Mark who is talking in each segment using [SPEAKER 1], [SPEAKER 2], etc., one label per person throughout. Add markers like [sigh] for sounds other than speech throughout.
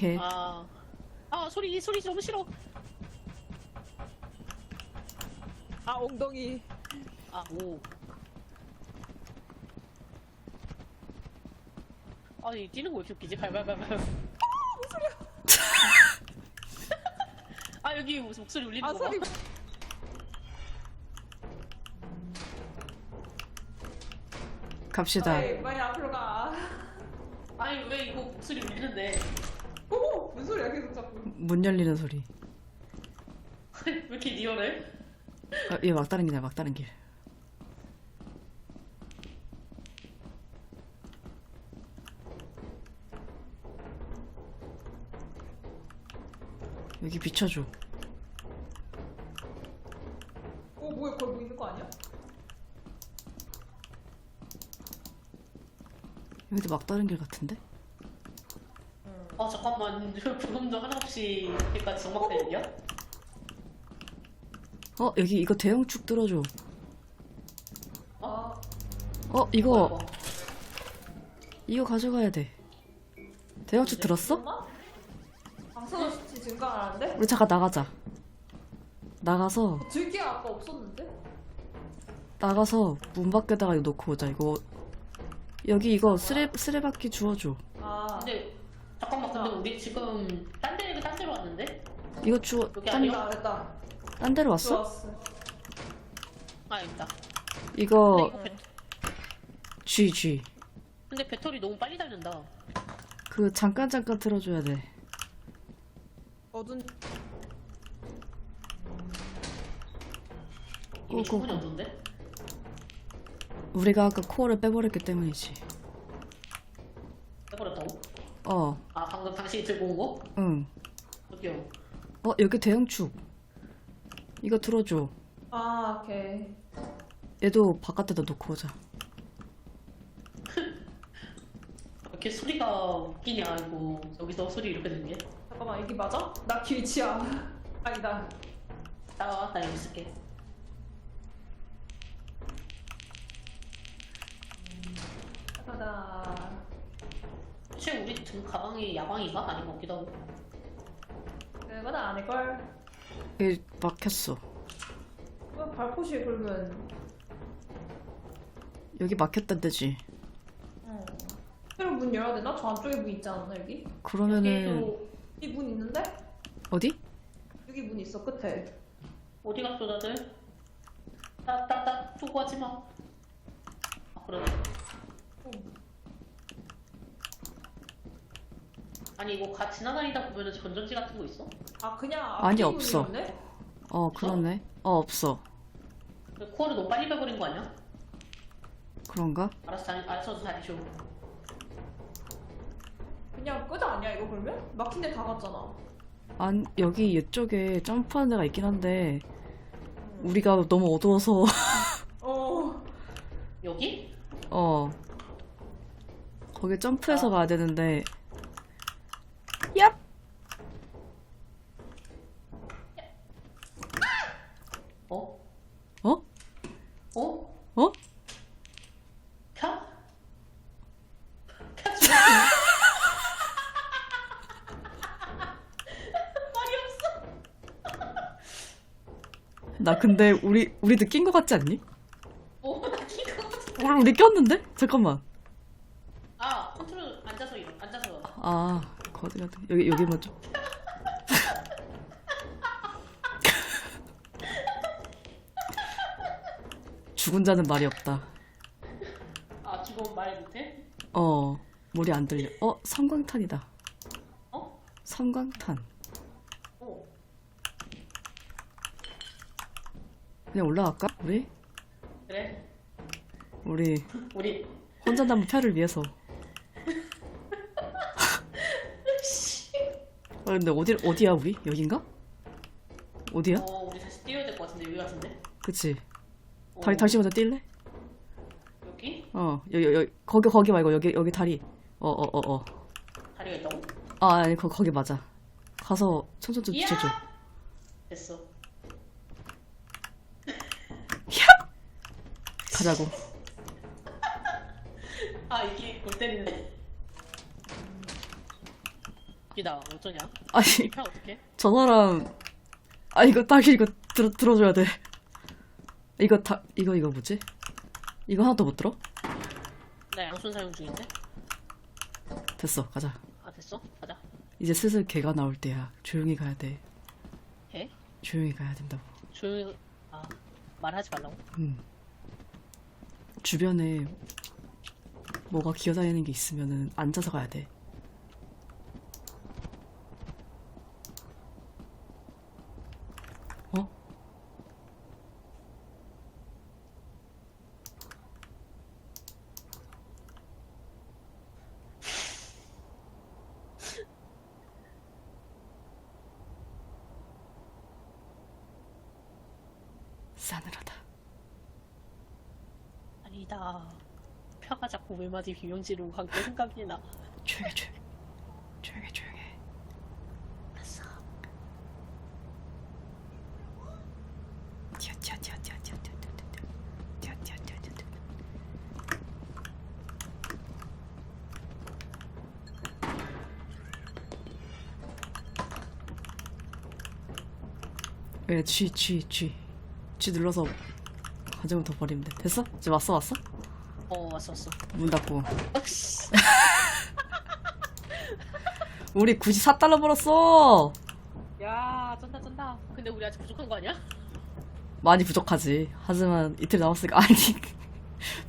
[SPEAKER 1] 오케이.
[SPEAKER 2] 아, 아 소리 소리 너무 싫어.
[SPEAKER 3] 아 엉덩이
[SPEAKER 2] 아 오. 아니 뛰는 거 왜 이렇게 웃기지? 발발발발. 아 여기 무슨 목소리 울리는 아거 봐.
[SPEAKER 3] 소리
[SPEAKER 1] 갑시다.
[SPEAKER 3] 빨리 빨리 앞으로 가
[SPEAKER 2] 아니 왜 이거 목소리 울리는데?
[SPEAKER 3] 소리야 계속 자꾸
[SPEAKER 1] 문 열리는 소리.
[SPEAKER 2] 왜 이렇게 리얼해?
[SPEAKER 1] 아, 얘 막다른 길이야, 막다른 길. 여기 비춰줘.
[SPEAKER 3] 오 뭐야 거기 뭐 있는 거 아니야?
[SPEAKER 1] 여기도 막다른 길 같은데?
[SPEAKER 2] 아 잠깐만 부금도 하나 없이 여기까지 정막되는냐?
[SPEAKER 1] 어, 여기 이거 대형축 들어줘.
[SPEAKER 3] 아
[SPEAKER 1] 어, 이거, 이거 가져가야 돼. 대형축 들었어?
[SPEAKER 3] 엄마? 방사선 수치 증가하는데?
[SPEAKER 1] 우리 잠깐 나가자. 나가서,
[SPEAKER 3] 들기가 아까 없었는데?
[SPEAKER 1] 나가서 문 밖에다가 이거 놓고 오자. 이거, 여기 이거 쓰레, 쓰레받기 주워줘.
[SPEAKER 3] 아
[SPEAKER 2] 근데 잠깐만 근데 우리 지금 딴 데, 딴 데로 왔는데?
[SPEAKER 1] 이거 주워,
[SPEAKER 2] 여기
[SPEAKER 1] 딴,
[SPEAKER 2] 아니야?
[SPEAKER 3] 됐다 됐다
[SPEAKER 1] 딴 데로 왔어?
[SPEAKER 3] 좋았어
[SPEAKER 2] 아 여기다
[SPEAKER 1] 이거,
[SPEAKER 2] 이거 배,
[SPEAKER 1] G, G.
[SPEAKER 2] 근데 배터리 너무 빨리 닳는다
[SPEAKER 1] 그, 잠깐, 잠깐 틀어줘야 돼.
[SPEAKER 3] 어둔
[SPEAKER 2] 이미
[SPEAKER 1] 어,
[SPEAKER 2] 충분히
[SPEAKER 1] 그,
[SPEAKER 2] 없는데?
[SPEAKER 1] 우리가 아까 코어를 빼버렸기 때문이지. 어,
[SPEAKER 2] 아 방금 당신이 들고 온 거?
[SPEAKER 1] 응.
[SPEAKER 2] 여기요
[SPEAKER 1] 어, 여기 대형축. 이거 들어줘.
[SPEAKER 3] 아 오케이
[SPEAKER 1] 얘도 바깥에다 놓고 오자. [laughs]
[SPEAKER 2] 왜 이렇게 소리가 웃기냐 이거 여기서 소리 이렇게 되는 게
[SPEAKER 3] 잠깐만 여기 맞아? 나 길치야 아니다
[SPEAKER 2] 따라와 나 여기 있을게
[SPEAKER 3] 가다
[SPEAKER 2] 혹시 우리 등 가방이 야광인가? 아닌 것 같기도 하고
[SPEAKER 3] 그건 아닐걸
[SPEAKER 1] 여기 막혔어.
[SPEAKER 3] 왜 발포시 그러면
[SPEAKER 1] 여기 막혔단 데지.
[SPEAKER 3] 어. 새로 문 열어야 되나? 저 안쪽에 문 있지 않나 여기?
[SPEAKER 1] 그러면은,
[SPEAKER 3] 여기도 이 문 있는데?
[SPEAKER 1] 어디?
[SPEAKER 3] 여기 문 있어 끝에
[SPEAKER 2] 어디 갔어 다들? 나나나 두고 하지 마. 아 그래.
[SPEAKER 3] 어.
[SPEAKER 2] 아니 이거 가 지나다니다 보면은 전전지 같은 거 있어?
[SPEAKER 3] 아 그냥
[SPEAKER 1] 아니, 없어.
[SPEAKER 3] 문이었네?
[SPEAKER 1] 어, 그러네. 어, 없어.
[SPEAKER 2] 그 코어를 너무 빨리 빼버린 거 아니야?
[SPEAKER 1] 그런가?
[SPEAKER 2] 알아서 다니, 알아서 다니쇼.
[SPEAKER 3] 그냥 끝 아니야 이거 그러면? 막힌 데다 갔잖아
[SPEAKER 1] 안, 여기 이쪽에 점프하는 데가 있긴 한데, 우리가 너무 어두워서, [laughs]
[SPEAKER 3] 어
[SPEAKER 2] 여기?
[SPEAKER 1] 어. 거기 점프해서 가야 되는데, 얍!
[SPEAKER 2] 어?
[SPEAKER 1] 어?
[SPEAKER 2] 어?
[SPEAKER 1] 어?
[SPEAKER 2] 펴? 펴 [laughs] 말이 없어.
[SPEAKER 1] 나 근데 우리, 우리 느낀 것 같지 않니?
[SPEAKER 2] 어, 나 기가 막혀.
[SPEAKER 1] 우리, 우리 꼈는데? 잠깐만.
[SPEAKER 2] 아, 컨트롤 앉아서 이러, 앉아서.
[SPEAKER 1] 아, 거기 같은 여기 여기 먼저. 죽은 자는 말이 없다.
[SPEAKER 2] 아, 지금 말 못해?
[SPEAKER 1] 어, 머리 안 들려. 어, 섬광탄이다.
[SPEAKER 2] 어?
[SPEAKER 1] 섬광탄.
[SPEAKER 2] 어.
[SPEAKER 1] 그냥 올라갈까? 우리?
[SPEAKER 2] 그래.
[SPEAKER 1] 우리
[SPEAKER 2] 우리
[SPEAKER 1] 혼자 남은 편을 위해서. 아, [laughs] 근데 어디 어디야 우리? 여긴가? 어디야?
[SPEAKER 2] 어, 우리 다시 뛰어야 될 것 같은데 여기 같은데?
[SPEAKER 1] 그치?
[SPEAKER 2] 어,
[SPEAKER 1] 다리 다시 먼저 뛸래?
[SPEAKER 2] 여기
[SPEAKER 1] 어, 여기 여기 거기 거기 말고 여기 여기 다리. 어, 어, 어, 어.
[SPEAKER 2] 다리가 있다고?
[SPEAKER 1] 아, 아니 거 거기 맞아. 가서 천천히 좀
[SPEAKER 2] 이야!
[SPEAKER 1] 비춰줘.
[SPEAKER 2] 됐어.
[SPEAKER 1] 가자고.
[SPEAKER 2] 아, 이게 골 때리네. 웃기다. 어쩌냐?
[SPEAKER 1] 아니
[SPEAKER 2] 이편 어떡해?
[SPEAKER 1] 저 사람 아 이거 딱 이거 들어 들어줘야 돼. 이거 다 이거 이거 뭐지? 이거 하나도 못 들어?
[SPEAKER 2] 나 양손 사용 중인데?
[SPEAKER 1] 됐어 가자.
[SPEAKER 2] 아, 됐어? 가자.
[SPEAKER 1] 이제 슬슬 개가 나올 때야. 조용히 가야 돼.
[SPEAKER 2] 해?
[SPEAKER 1] 조용히 가야 된다고.
[SPEAKER 2] 조용히, 아, 말하지 말라고?
[SPEAKER 1] 음. 주변에 뭐가 기어다니는 게 있으면은 앉아서 가야 돼. 어? 싸늘하다.
[SPEAKER 2] 아니다. 외마디 비명 지르고 간게 생각이 나.
[SPEAKER 1] 조용해 조용해 조용해 조용해
[SPEAKER 2] 알았어.
[SPEAKER 1] 튀어 튀어 튀어 튀어 튀어 튀어 튀어 튀어 튀어 튀어 튀어 튀어 예, G, G, G. G 눌러서 가정을 더 버리면 돼. 됐어? 이제 왔어, 왔어?
[SPEAKER 2] 어, 왔어, 왔어.
[SPEAKER 1] 문 닫고.
[SPEAKER 2] 어씨. [laughs]
[SPEAKER 1] 우리 굳이 4달러 벌었어!
[SPEAKER 2] 야, 쩐다, 쩐다. 근데 우리 아직 부족한 거 아니야?
[SPEAKER 1] 많이 부족하지. 하지만 이틀 남았으니까 [laughs] 아니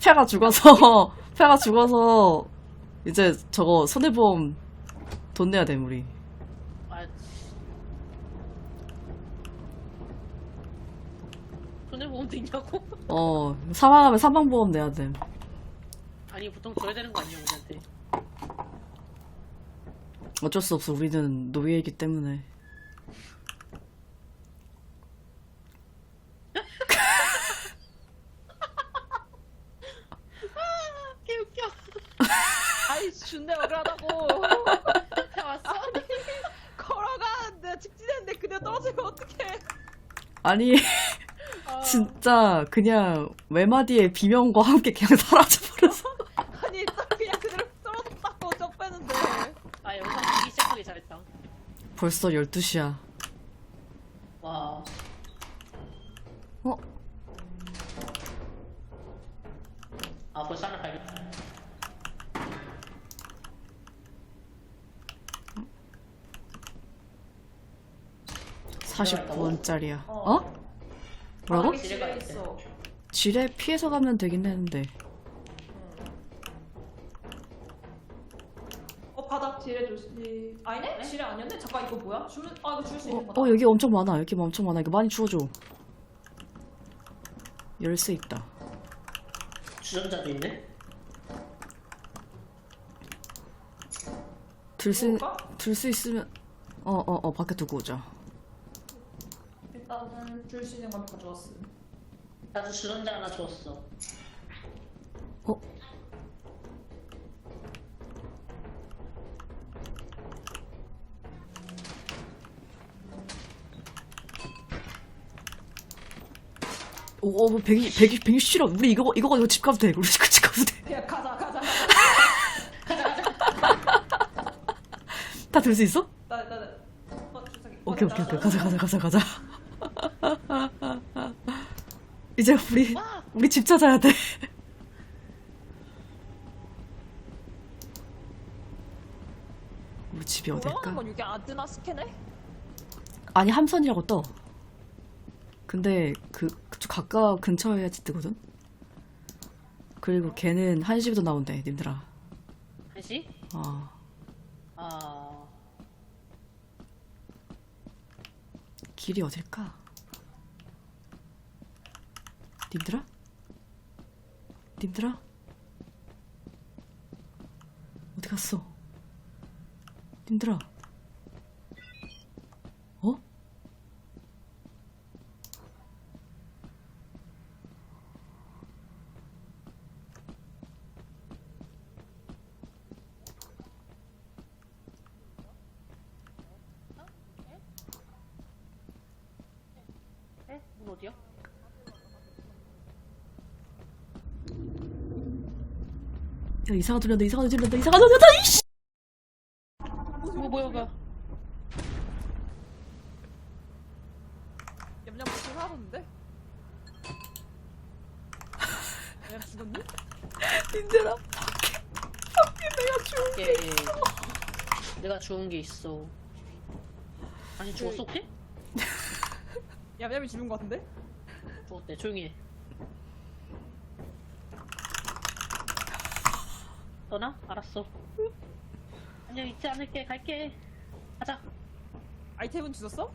[SPEAKER 1] 패가 죽어서 [laughs] 패가 죽어서 이제 저거 손해보험 돈 내야 돼 우리.
[SPEAKER 2] 아, 손해보험도 있냐고?
[SPEAKER 1] 어 사망하면 사망보험 내야 돼.
[SPEAKER 2] 아니, 보통 줘야 되는 거 아니야, 우리한테.
[SPEAKER 1] 어쩔 수 없어 우리는 노예이기 때문에. [laughs]
[SPEAKER 2] 개 웃겨.
[SPEAKER 3] 아이 준대 억울하다고. [laughs]
[SPEAKER 2] 왔어? [laughs]
[SPEAKER 3] 걸어가 내가 직진했는데 그대 떨어지면 어떡해.
[SPEAKER 1] 아니
[SPEAKER 2] 아,
[SPEAKER 1] 진짜 그냥 외마디의 비명과 함께 그냥 사라져버려서.
[SPEAKER 3] 아니 일단 그냥 그대로 떨어졌다고 적 빼는데.
[SPEAKER 2] 아, 영상 보기 시작하기 잘했다.
[SPEAKER 1] 벌써 12시야.
[SPEAKER 2] 와.
[SPEAKER 1] 어?
[SPEAKER 2] 아, 벌써 하나 가야겠다.
[SPEAKER 1] 사 49원짜리야.
[SPEAKER 3] 어.
[SPEAKER 1] 어? 뭐라고?
[SPEAKER 3] 지뢰
[SPEAKER 1] 피해서 가면 되긴 했는데.
[SPEAKER 3] 어 바닥 지뢰 조심. 아니네? 지뢰 아니었네? 잠깐 이거 뭐야? 줄, 아 이거 줄 수 있는
[SPEAKER 1] 어,
[SPEAKER 3] 거다.
[SPEAKER 1] 어 여기 엄청 많아. 여기 엄청 많아. 이거 많이 주워줘. 열쇠 있다.
[SPEAKER 2] 주전자도 있네?
[SPEAKER 1] 들 수,
[SPEAKER 3] 먹을까?
[SPEAKER 1] 들수 있으면, 어, 어, 어, 밖에 두고 오자.
[SPEAKER 3] 일단은 줄 수 있는 건 가져왔음.
[SPEAKER 2] 나도 주전자 하나 줬어.
[SPEAKER 1] 어? 오, 오, 120, 120, 120, 우리 이거, 이거 가지고 집 가도 돼. 우리 이거 집 가도 돼.
[SPEAKER 3] 그냥 가자 가자.
[SPEAKER 1] 다 들 수 있어?
[SPEAKER 3] 나 나 나. 어 주사기.
[SPEAKER 1] 오케이, 오케이, 오케이. 가자, 가자, 가자, 가자. [laughs] 이제 우리, 우리 집 찾아야 돼. 우리 집이
[SPEAKER 3] 올라가는
[SPEAKER 1] 어딜까?
[SPEAKER 3] 건?
[SPEAKER 1] 아니 함선이라고 떠. 근데 그 그쪽 가까워 근처에야지 뜨거든. 그리고 걔는 1시부터 나온대, 님들아.
[SPEAKER 2] 한시?
[SPEAKER 1] 어.
[SPEAKER 2] 아,
[SPEAKER 1] 길이 어딜까? 님들아? 님들아? 어디 갔어? 님들아? 야 이상한 소리 난다 이상한 소리 난다 이상한 소리 난다 이씨
[SPEAKER 2] 뭐 뭐야 뭐야
[SPEAKER 3] 냠냠 무슨 하던데? 내가 죽었니?
[SPEAKER 1] 민재라 밖에 내가
[SPEAKER 2] 죽은 게 있어 내가 주운 게 있어. 아니 죽었어 혹시?
[SPEAKER 3] 냠냠이 죽은 거 같은데?
[SPEAKER 2] 죽었대. 조용히 해. 떠나? 알았어. 안녕 잊지 않을게. 갈게. 가자.
[SPEAKER 3] 아이템은 주셨어?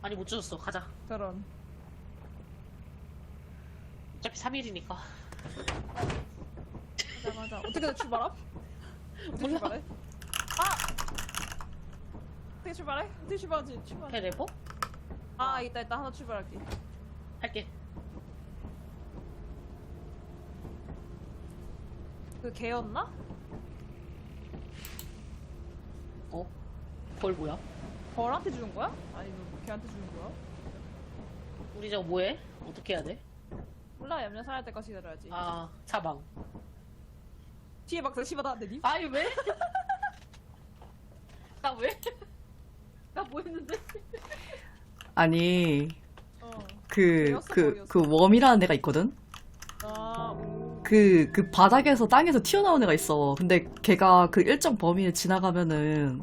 [SPEAKER 2] 아니 못 주웠어. 가자.
[SPEAKER 3] 저런.
[SPEAKER 2] 어차피 3일이니까.
[SPEAKER 3] 맞아 맞아. 어떻게 출발함? 어떻게
[SPEAKER 2] 몰라.
[SPEAKER 3] 출발해? 아! 어떻게 출발해? 어떻게 출발하지? 출발.
[SPEAKER 2] 해레버?
[SPEAKER 3] 아 있다 있다 하나 출발할게.
[SPEAKER 2] 할게.
[SPEAKER 3] 그 개였나?
[SPEAKER 2] 어? 벌 뭐야?
[SPEAKER 3] 벌한테 주는 거야? 아니면 걔한테 주는 거야?
[SPEAKER 2] 우리 저거 뭐해? 어떻게 해야 돼?
[SPEAKER 3] 몰라 얌얌 살아야 때까지 기다려야지.
[SPEAKER 2] 아 사망.
[SPEAKER 3] 뒤에 막상 씹어다는데 니?
[SPEAKER 2] 아이 왜? [laughs] 나 왜?
[SPEAKER 3] 나 뭐 했는데?
[SPEAKER 1] 아니
[SPEAKER 3] 어.
[SPEAKER 1] 그
[SPEAKER 3] 버렸어,
[SPEAKER 1] 그. 그 웜이라는 애가 있거든
[SPEAKER 3] 아
[SPEAKER 1] 그, 그 바닥에서 땅에서 튀어나온 애가 있어. 근데 걔가 그 일정 범위를 지나가면은,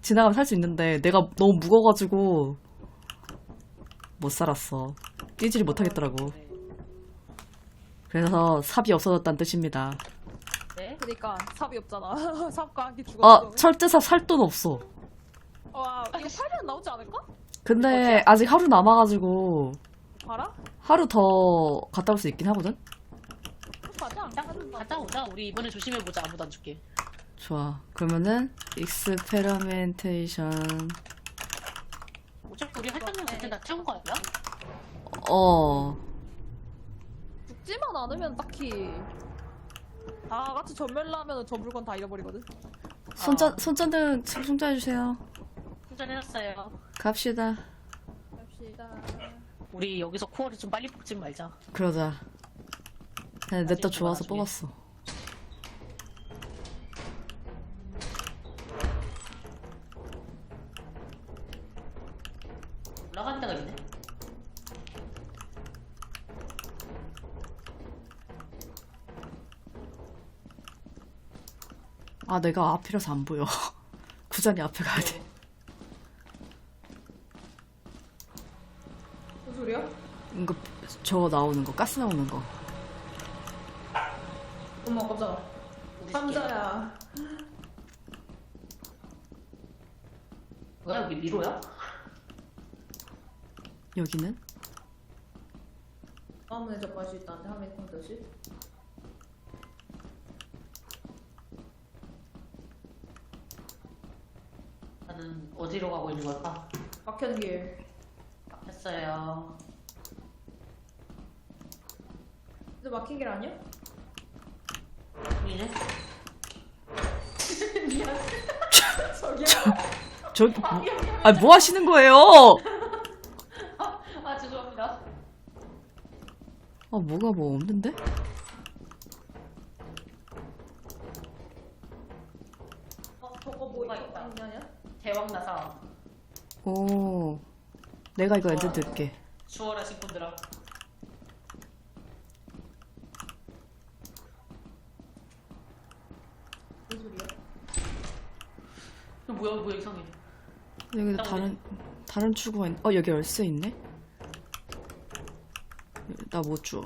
[SPEAKER 1] 지나가면 살 수 있는데, 내가 너무 무거워가지고, 못 살았어. 뛰지를 못하겠더라고. 그래서 삽이 없어졌다는 뜻입니다.
[SPEAKER 2] 네?
[SPEAKER 3] 그니까 삽이 없잖아. [laughs] 삽과 함께 죽었어.
[SPEAKER 1] 어, 철제삽 살 돈 없어.
[SPEAKER 3] 와 이거 팔면 나오지 않을까?
[SPEAKER 1] 근데 아직 하루 남아가지고,
[SPEAKER 3] 봐라.
[SPEAKER 1] 하루 더 갔다 올 수 있긴 하거든?
[SPEAKER 3] 가자.
[SPEAKER 2] 갔다 오자. 우리 이번에 조심해 보자. 아무도 안 줄게.
[SPEAKER 1] 좋아. 그러면은, 익스페리멘테이션,
[SPEAKER 2] 어차피 우리 할당량 그때 다 채운 거 아니야?
[SPEAKER 1] 어,
[SPEAKER 3] 죽지만 않으면 딱히 다 같이 전멸하면 저 물건 다 잃어버리거든.
[SPEAKER 1] 손전, 손전등 충전해 주세요.
[SPEAKER 2] 충전해놨어요.
[SPEAKER 1] 갑시다.
[SPEAKER 3] 갑시다.
[SPEAKER 2] 우리 여기서 코어를 좀 빨리 뽑지 말자.
[SPEAKER 1] 그러자. 네, 냅다 좋아서
[SPEAKER 2] 나중에.
[SPEAKER 1] 뽑았어.
[SPEAKER 2] 올라가는 데가 있네.
[SPEAKER 1] 아, 내가 앞이라서 안 보여. [laughs] 구잔이 앞에 가야 돼.
[SPEAKER 3] 무슨 소리야?
[SPEAKER 1] 이거, 저거 나오는 거, 가스 나오는 거.
[SPEAKER 3] 엄마 깜짝아. 상자야.
[SPEAKER 2] 뭐야 여기 미로야?
[SPEAKER 1] 여기는?
[SPEAKER 3] 아무나 접할 수 있다는데 하민 컴퓨터시?
[SPEAKER 2] 나는 어디로 가고 있는 걸까?
[SPEAKER 3] 박현길.
[SPEAKER 2] 했어요.
[SPEAKER 3] 근데 막힌 길 아니야?
[SPEAKER 2] 미네?
[SPEAKER 3] 저기야.
[SPEAKER 1] 저기, 뭐, 아, 뭐 하시는 거예요?
[SPEAKER 2] 아 죄송합니다.
[SPEAKER 1] 아, 뭐가 뭐 없는데?
[SPEAKER 3] 어, 저거 뭐
[SPEAKER 2] 뭐가 있다.
[SPEAKER 3] 아니 아니야?
[SPEAKER 2] 대왕나사
[SPEAKER 1] 오. 내가 이거 엔드 들게.
[SPEAKER 2] 주워라 신분들아.
[SPEAKER 3] 무슨 소리야?
[SPEAKER 2] 이거 뭐야 뭐야 이상해.
[SPEAKER 1] 여기도
[SPEAKER 2] 나
[SPEAKER 1] 다른, 다른 추구가 있, 어, 여기 열쇠 있네? 나못 줘.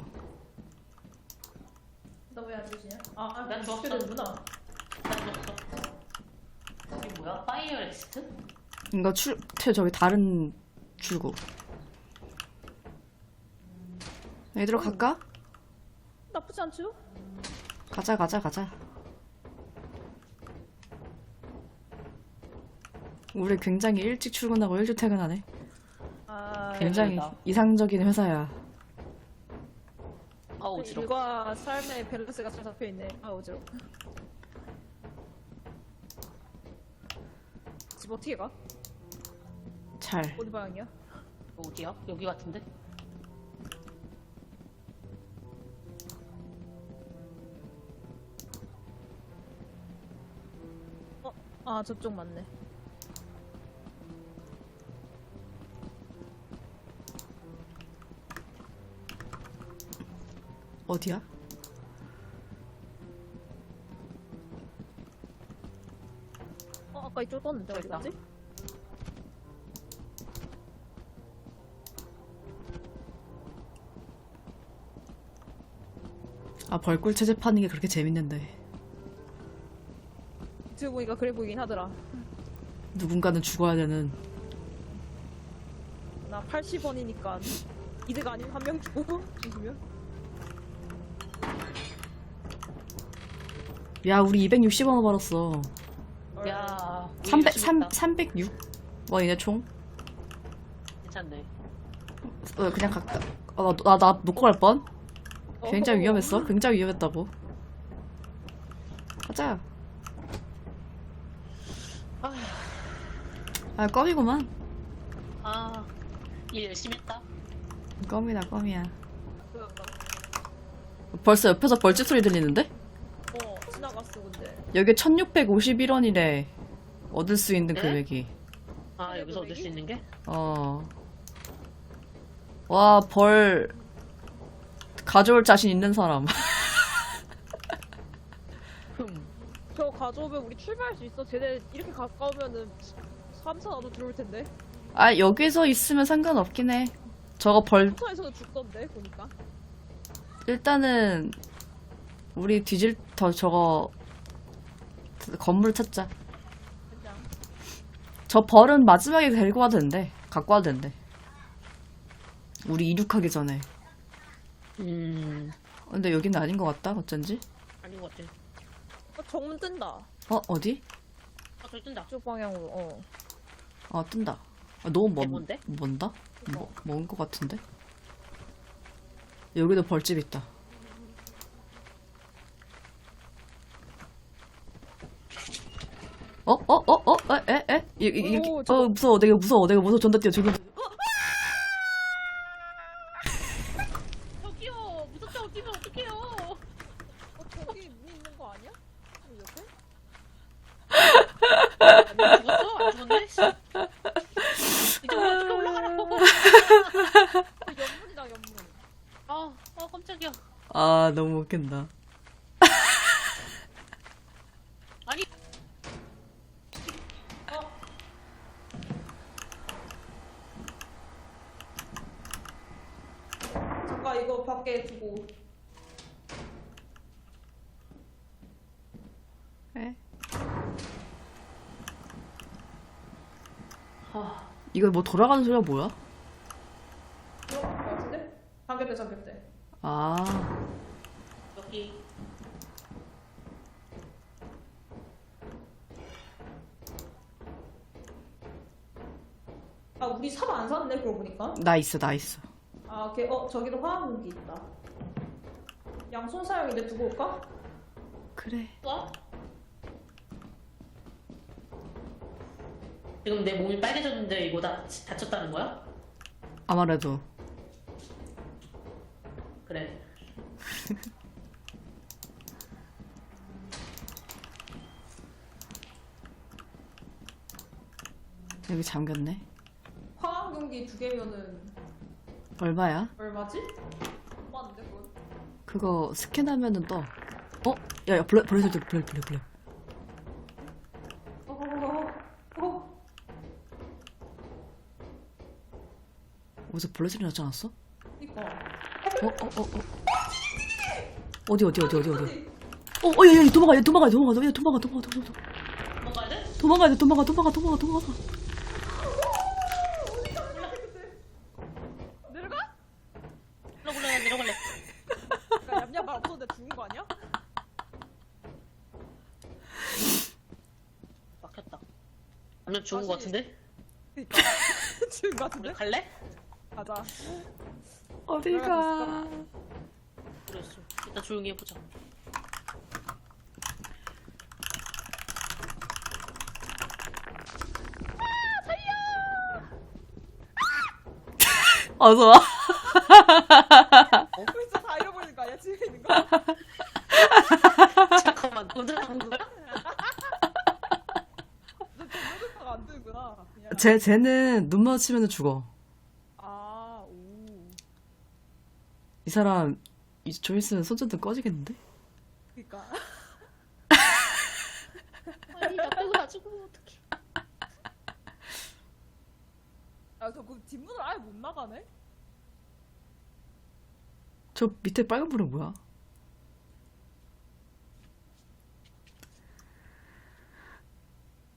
[SPEAKER 3] 나왜안 주시냐? 아, 아,
[SPEAKER 2] 난
[SPEAKER 3] 주셔야
[SPEAKER 2] 줬어.
[SPEAKER 3] 되는구나.
[SPEAKER 2] 다 죽었어. 이게 뭐야? 파이어 엑스트?
[SPEAKER 1] 이거 출, 퇴, 저기 다른 출구. 얘들아, 갈까?
[SPEAKER 3] 나쁘지 않죠?
[SPEAKER 1] 가자, 가자, 가자. 우리 굉장히 일찍 출근하고 일찍 퇴근하네.
[SPEAKER 3] 아,
[SPEAKER 1] 굉장히
[SPEAKER 2] 대박이다.
[SPEAKER 1] 이상적인 회사야.
[SPEAKER 2] 아 어지러. 워
[SPEAKER 3] 일과 삶의 밸런스가 잘 잡혀 있네. 아 어지러. 집 어떻게 가?
[SPEAKER 1] 잘.
[SPEAKER 3] 어디 방향이야?
[SPEAKER 2] 어디야? 여기 같은데?
[SPEAKER 3] 아 저쪽 맞네.
[SPEAKER 1] 어디야?
[SPEAKER 3] 어 아까 이쪽 떴는데 어디
[SPEAKER 2] 있다.
[SPEAKER 3] 갔지?
[SPEAKER 1] 아 벌꿀 채집하는 게 그렇게 재밌는데
[SPEAKER 3] 지금 보니까 그래 보이긴 하더라.
[SPEAKER 1] 누군가는 죽어야 되는
[SPEAKER 3] 나 80원이니까 이득 아니면 한 명 주고 [laughs] 죽으면
[SPEAKER 1] 야 우리 260원 벌었어
[SPEAKER 2] 야, 우리
[SPEAKER 1] 300,
[SPEAKER 2] 열심히
[SPEAKER 1] 3,
[SPEAKER 2] 했다.
[SPEAKER 1] 306 원이네 총
[SPEAKER 2] 괜찮네.
[SPEAKER 1] 어, 그냥 각각 어, 나, 나 놓고 갈 뻔? 굉장히. 위험했어 굉장히 위험했다고 가자
[SPEAKER 2] 아휴.
[SPEAKER 1] 아 껌이구만
[SPEAKER 2] 아, 일 열심히 했다.
[SPEAKER 1] 껌이다 껌이야 벌써 옆에서 벌집 소리 들리는데? 여기 1651원이래 얻을 수 있는
[SPEAKER 2] 네?
[SPEAKER 1] 금액이
[SPEAKER 2] 아, 여기서 얻을 수 있는 게?
[SPEAKER 1] 어. 와, 벌, 가져올 자신 있는 사람. [laughs]
[SPEAKER 2] 흠.
[SPEAKER 3] 저 가져오면 우리 출발할 수 있어 쟤네 이렇게 가까우면은 3차 나도 들어올 텐데
[SPEAKER 1] 아, 여기서 있으면 상관없긴 해. 저거 벌,
[SPEAKER 3] 3차에서는 죽던데 보니까
[SPEAKER 1] 일단은, 우리 뒤질, 더, 저거, 건물 찾자. 저 벌은 마지막에 데리고 와도 된대. 갖고 와도 된대. 우리 이륙하기 전에.
[SPEAKER 2] 음,
[SPEAKER 1] 근데 여기는 아닌 것 같다, 어쩐지.
[SPEAKER 2] 아닌 것 같아.
[SPEAKER 3] 어, 정문 뜬다
[SPEAKER 1] 어, 어디?
[SPEAKER 2] 아, 저 뜬다.
[SPEAKER 3] 이쪽 방향으로 어
[SPEAKER 1] 아, 뜬다. 아, 너무 먼,
[SPEAKER 2] 뭔데?
[SPEAKER 1] 먼다? 뭐, 먼것 같은데? 여기도 벌집 있다. 어? 어? 어? 어? 에? 에? 에? 이, 이, 이,
[SPEAKER 3] 오,
[SPEAKER 1] 어,
[SPEAKER 3] 저거.
[SPEAKER 1] 무서워. 내가 무서워. 내가 무서워. 존나 뛰어. 뛰어.
[SPEAKER 2] 저기요! 무섭다고 뛰면 어떡해요!
[SPEAKER 3] 어, 저기 문 있는 거 아니야? 저기 옆에?
[SPEAKER 2] 안 죽었어? 안 죽었네? 씨. 이쪽으로 어떻게 올라가라고!
[SPEAKER 3] 어, 연문이다 연문
[SPEAKER 2] 아, 아, 깜짝이야.
[SPEAKER 1] 아, 너무 웃긴다.
[SPEAKER 2] 아니,
[SPEAKER 3] 잠깐 이거 밖에 두고
[SPEAKER 1] 에?
[SPEAKER 2] 아,
[SPEAKER 1] 이거 뭐 돌아가는 소리가 뭐야?
[SPEAKER 3] 들어갈 것 같은데? 잠겼대 잠겼대
[SPEAKER 1] 아,
[SPEAKER 2] 여기.
[SPEAKER 3] 아 우리 삽 안 샀네 그러고 보니까
[SPEAKER 1] 나 있어, 나 있어.
[SPEAKER 3] 아 걔, 어 저기도 화학 무기 있다 양손 사용인데 두고 올까?
[SPEAKER 1] 그래.
[SPEAKER 2] 와? 지금 내 몸이 빨개졌는데 이거 다 다쳤다는 거야?
[SPEAKER 1] 아무래도.
[SPEAKER 2] 그래. [laughs]
[SPEAKER 1] 여기 잠겼네.
[SPEAKER 3] 화학무기 두 개면은
[SPEAKER 1] 얼마야?
[SPEAKER 3] 얼마지? 얼마인데 그건?
[SPEAKER 1] 그거 스캔하면은 떠. 어? 야, 야, 블레, 블레, 블레, 블레, 블레, 블레.
[SPEAKER 3] 어, 어, 어.
[SPEAKER 1] 어디서 블레 소리 나지 않았어?
[SPEAKER 3] 그니까
[SPEAKER 1] 어, 어, 어, 어. 어디, 어디, 어디, 어디, 어디. 어, 어, 야, 야, 도망가, 야, 도망가, 도망가, 야, 도망가, 도망가, 도망가,
[SPEAKER 2] 뭔가 돼?
[SPEAKER 1] 도망가야 돼, 도망가, 도망가, 도망가, 도망가.
[SPEAKER 3] 내려가?
[SPEAKER 2] 내려갈래, 나 내려갈래.
[SPEAKER 3] 야 얌얌 말 없었는데 죽은 거 아니야?
[SPEAKER 2] 막혔다. 완전 죽은 거 같은데?
[SPEAKER 3] 그니까 [laughs] 죽은 거
[SPEAKER 2] 우리
[SPEAKER 3] 같은데?
[SPEAKER 2] 갈래?
[SPEAKER 3] 가자
[SPEAKER 1] 어디가?
[SPEAKER 2] 그랬어. 일단 조용히 해보자.
[SPEAKER 1] 어서 와.
[SPEAKER 3] 벌써 다 잃어버리는 거 아니야? 집에 있는 거?
[SPEAKER 2] 잠깐만, 혼자 나온 거야?
[SPEAKER 3] 너 동영상가 안 뜨구나 그냥
[SPEAKER 1] 쟤, 쟤는 눈 마주치면 죽어.
[SPEAKER 3] 아, 오.
[SPEAKER 1] 이 사람 이제 좀 있으면 손전등 꺼지겠는데?
[SPEAKER 3] 그니까. [laughs]
[SPEAKER 2] 아니 나 빼고 나 죽으면 어떡해
[SPEAKER 3] 아, 저그 뒷문을 아예 못 나가네?
[SPEAKER 1] 저 밑에 빨간 불은 뭐야?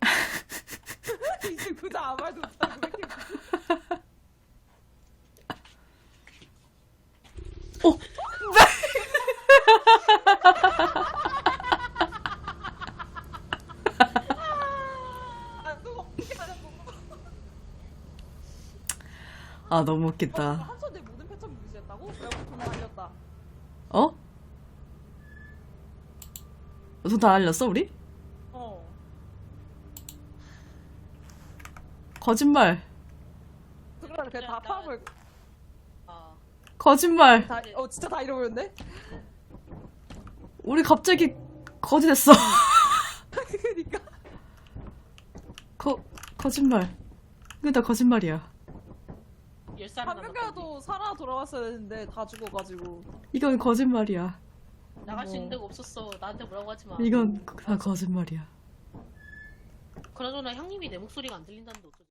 [SPEAKER 1] [laughs]
[SPEAKER 3] 이제 그저 아무 말도 못하고 왜 이렇게
[SPEAKER 1] 어?
[SPEAKER 3] 아, 누가 어떻게 하냐고.
[SPEAKER 1] 아 너무 웃긴다.
[SPEAKER 3] 한 손에 모든 패턴 무시했다고? 내가 돈 날렸다.
[SPEAKER 1] 어? 돈다 알렸어 우리?
[SPEAKER 3] 어.
[SPEAKER 1] 거짓말.
[SPEAKER 3] 그래, 그냥 다 파악을.
[SPEAKER 2] 아
[SPEAKER 1] 거짓말.
[SPEAKER 3] 다, 어, 진짜 다 잃어버렸네?
[SPEAKER 1] 우리 갑자기 거지 됐어. [laughs]
[SPEAKER 3] 그니까.
[SPEAKER 1] 거 거짓말. 이거 다 거짓말이야.
[SPEAKER 2] 열살
[SPEAKER 3] 한 명이라도 살아 돌아왔어야 되는데 다 죽어가지고.
[SPEAKER 1] 이건 거짓말이야.
[SPEAKER 2] 나갈 수
[SPEAKER 3] 어머.
[SPEAKER 2] 있는 데가 없었어 나한테 뭐라고 하지 마
[SPEAKER 1] 이건 다 거짓말이야.
[SPEAKER 2] 그나저나 형님이 내 목소리가 안 들린다는데 어쩌지